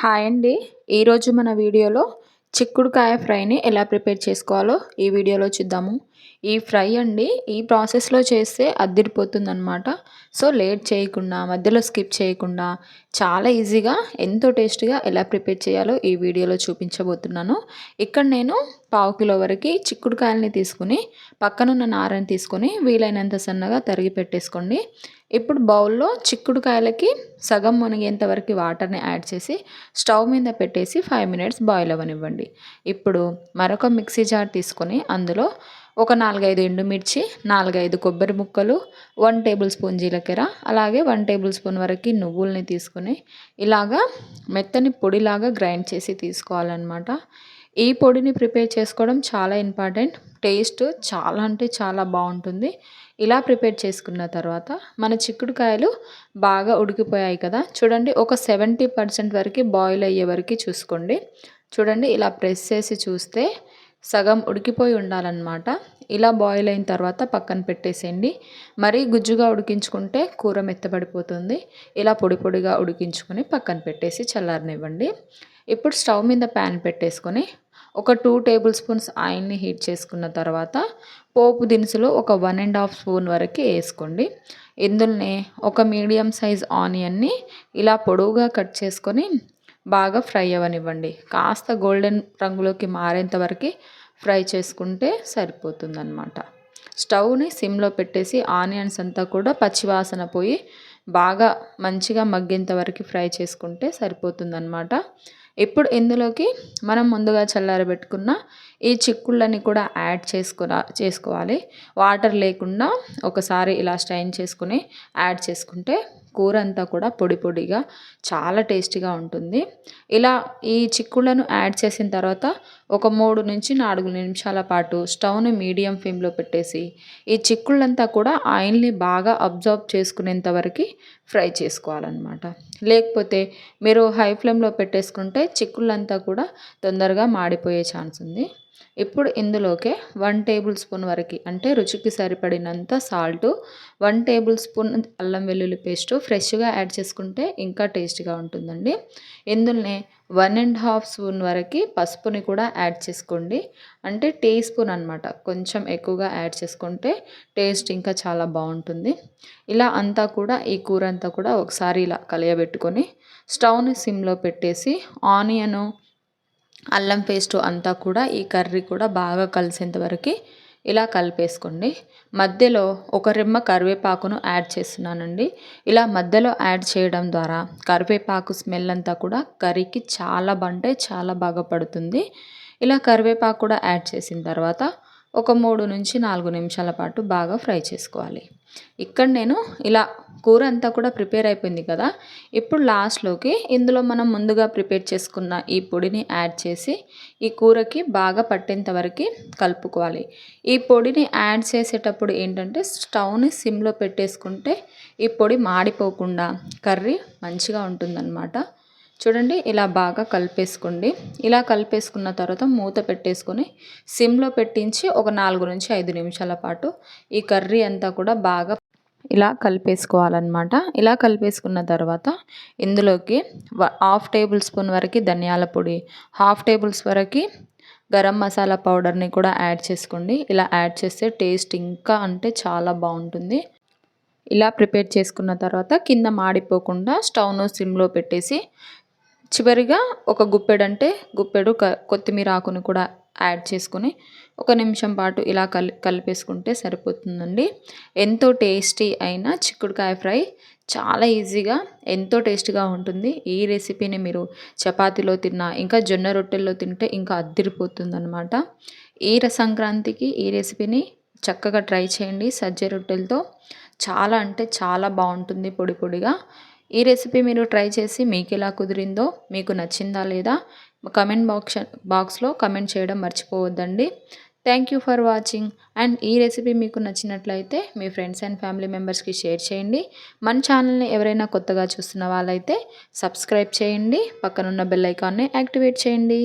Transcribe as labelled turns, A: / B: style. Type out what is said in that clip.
A: Hi అండి. ఈరోజు మన వీడియోలో చిక్కుడుకాయ ఫ్రైని ఎలా ప్రిపేర్ చేసుకోవాలో ఈ వీడియోలో చూద్దాము. ఈ ఫ్రై అండి ఈ ప్రాసెస్లో చేస్తే అద్దిరిపోతుంది అనమాట సో లేట్ చేయకుండా మధ్యలో స్కిప్ చేయకుండా చాలా ఈజీగా ఎంతో టేస్ట్గా ఎలా ప్రిపేర్ చేయాలో ఈ వీడియోలో చూపించబోతున్నాను. ఇక్కడ నేను పావు కిలో వరకు చిక్కుడుకాయలని తీసుకుని పక్కనున్న నారని తీసుకొని వీలైనంత సన్నగా తరిగి పెట్టేసుకోండి. ఇప్పుడు బౌల్లో చిక్కుడుకాయలకి సగం మునిగేంత వరకు వాటర్ని యాడ్ చేసి స్టవ్ మీద పెట్టేసి ఫైవ్ మినిట్స్ బాయిల్ అవ్వనివ్వండి. ఇప్పుడు మరొక మిక్సీ జార్ తీసుకొని అందులో ఒక నాలుగైదు ఎండుమిర్చి నాలుగైదు కొబ్బరి ముక్కలు వన్ టేబుల్ స్పూన్ జీలకర్ర అలాగే వన్ టేబుల్ స్పూన్ వరకు నువ్వుల్ని తీసుకుని ఇలాగా మెత్తని పొడిలాగా గ్రైండ్ చేసి తీసుకోవాలన్నమాట. ఈ పొడిని ప్రిపేర్ చేసుకోవడం చాలా ఇంపార్టెంట్. టేస్ట్ చాలా అంటే చాలా బాగుంటుంది. ఇలా ప్రిపేర్ చేసుకున్న తర్వాత మన చిక్కుడుకాయలు బాగా ఉడికిపోయాయి కదా. చూడండి ఒక సెవెంటీ పర్సెంట్ వరకు బాయిల్ అయ్యే వరకు చూసుకోండి. చూడండి ఇలా ప్రెస్ చేసి చూస్తే సగం ఉడికిపోయి ఉండాలన్నమాట. ఇలా బాయిల్ అయిన తర్వాత పక్కన పెట్టేసేయండి. మరీ గుజ్జుగా ఉడికించుకుంటే కూర మెత్తబడిపోతుంది. ఇలా పొడి పొడిగా ఉడికించుకొని పక్కన పెట్టేసి చల్లారనివ్వండి. ఇప్పుడు స్టవ్ మీద ప్యాన్ పెట్టేసుకొని ఒక టూ టేబుల్ స్పూన్స్ ఆయిల్ని హీట్ చేసుకున్న తర్వాత పోపు దినుసులు ఒక వన్ అండ్ హాఫ్ స్పూన్ వరకు వేసుకోండి. ఇందులోనే ఒక మీడియం సైజ్ ఆనియన్ని ఇలా పొడవుగా కట్ చేసుకొని బాగా ఫ్రై అవ్వనివ్వండి. కాస్త గోల్డెన్ రంగులోకి మారేంత వరకు ఫ్రై చేసుకుంటే సరిపోతుందన్నమాట. స్టవ్ని సిమ్లో పెట్టేసి ఆనియన్స్ అంతా కూడా పచ్చివాసన పోయి బాగా మంచిగా మగ్గేంత వరకు ఫ్రై చేసుకుంటే సరిపోతుందన్నమాట. ఇప్పుడు ఇందులోకి మనం ముందుగా చల్లారబెట్టుకున్న ఈ చిక్కుళ్ళని కూడా యాడ్ చేసుకురా చేసుకోవాలి. వాటర్ లేకుండా ఒకసారి ఇలా స్టైన్ చేసుకుని యాడ్ చేసుకుంటే కూర అంతా కూడా పొడి పొడిగా చాలా టేస్టీగా ఉంటుంది. ఇలా ఈ చిక్కుళ్ళను యాడ్ చేసిన తర్వాత ఒక మూడు నుంచి నాలుగు నిమిషాల పాటు స్టవ్ని మీడియం ఫ్లేమ్లో పెట్టేసి ఈ చిక్కుళ్ళంతా కూడా ఆయిల్ని బాగా అబ్జర్వ్ చేసుకునేంత వరకు ఫ్రై చేసుకోవాలన్నమాట. లేకపోతే మీరు హై ఫ్లేమ్లో పెట్టేసుకుంటే చిక్కుళ్ళంతా కూడా తొందరగా మాడిపోయే ఛాన్స్ ఉంది. ఇప్పుడు ఇందులోకే వన్ టేబుల్ స్పూన్ వరకు అంటే రుచికి సరిపడినంత సాల్టు వన్ టేబుల్ స్పూన్ అల్లం వెల్లుల్లి పేస్టు ఫ్రెష్గా యాడ్ చేసుకుంటే ఇంకా టేస్ట్గా ఉంటుందండి. ఇందులోనే వన్ అండ్ హాఫ్ స్పూన్ వరకు పసుపుని కూడా యాడ్ చేసుకోండి. అంటే టీ స్పూన్ అనమాట కొంచెం ఎక్కువగా యాడ్ చేసుకుంటే టేస్ట్ ఇంకా చాలా బాగుంటుంది. ఇలా అంతా కూడా ఈ కూర అంతా కూడా ఒకసారి ఇలా కలియబెట్టుకొని స్టవ్ని సిమ్లో పెట్టేసి ఆనియను అల్లం పేస్ట్ అంతా కూడా ఈ కర్రీ కూడా బాగా కలిసేంత వరకు ఇలా కలిపేసుకోండి. మధ్యలో ఒక రెమ్మ కరివేపాకును యాడ్ చేస్తున్నానండి. ఇలా మధ్యలో యాడ్ చేయడం ద్వారా కరివేపాకు స్మెల్ అంతా కూడా కర్రీకి చాలా బంటే చాలా బాగా పడుతుంది. ఇలా కరివేపాకు కూడా యాడ్ చేసిన తర్వాత ఒక మూడు నుంచి నాలుగు నిమిషాల పాటు బాగా ఫ్రై చేసుకోవాలి. ఇక్కడ నేను ఇలా కూర అంతా కూడా ప్రిపేర్ అయిపోయింది కదా. ఇప్పుడు లాస్ట్లోకి ఇందులో మనం ముందుగా ప్రిపేర్ చేసుకున్న ఈ పొడిని యాడ్ చేసి ఈ కూరకి బాగా పట్టేంత వరకు కలుపుకోవాలి. ఈ పొడిని యాడ్ చేసేటప్పుడు ఏంటంటే స్టవ్ని సిమ్లో పెట్టేసుకుంటే ఈ పొడి మాడిపోకుండా కర్రీ మంచిగా ఉంటుందన్నమాట. చూడండి ఇలా బాగా కలిపేసుకోండి. ఇలా కలిపేసుకున్న తర్వాత మూత పెట్టేసుకొని సిమ్లో పెట్టించి ఒక నాలుగు నుంచి ఐదు నిమిషాల పాటు ఈ కర్రీ అంతా కూడా బాగా ఇలా కలిపేసుకోవాలన్నమాట. ఇలా కలిపేసుకున్న తర్వాత ఇందులోకి హాఫ్ టేబుల్ స్పూన్ వరకు ధనియాల పొడి హాఫ్ టేబుల్స్ వరకు గరం మసాలా పౌడర్ని కూడా యాడ్ చేసుకోండి. ఇలా యాడ్ చేస్తే టేస్ట్ ఇంకా అంటే చాలా బాగుంటుంది. ఇలా ప్రిపేర్ చేసుకున్న తర్వాత కింద మాడిపోకుండా స్టవ్ను సిమ్లో పెట్టేసి చివరిగా ఒక గుప్పెడంటే గుప్పెడు కొత్తిమీర ఆకును కూడా యాడ్ చేసుకొని ఒక నిమిషం పాటు ఇలా కల్ కలిపేసుకుంటే సరిపోతుందండి. ఎంతో టేస్టీ అయిన చిక్కుడుకాయ ఫ్రై. చాలా ఈజీగా ఎంతో టేస్టీగా ఉంటుంది. ఈ రెసిపీని మీరు చపాతీలో తిన్నా ఇంకా జొన్న రొట్టెల్లో తింటే ఇంకా అద్దిరిపోతుందనమాట ఈ సంక్రాంతికి ఈ రెసిపీని చక్కగా ట్రై చేయండి సజ్జ రొట్టెలతో. చాలా అంటే చాలా బాగుంటుంది పొడి పొడిగా. ఈ రెసిపీ మీరు ట్రై చేసి మీకు ఎలా కుదిరిందో మీకు నచ్చిందా లేదా కమెంట్ బాక్స్ బాక్స్లో కమెంట్ చేయడం మర్చిపోవద్దండి. Thank you for watching and ఈ రెసిపీ మీకు నచ్చినట్లయితే మీ ఫ్రెండ్స్ అండ్ ఫ్యామిలీ మెంబర్స్కి షేర్ చేయండి. మన ఛానల్ని ఎవరైనా కొత్తగా చూస్తున్న వాళ్ళైతే సబ్స్క్రైబ్ చేయండి. పక్కనున్న బెల్ ఐకాన్ని యాక్టివేట్ చేయండి.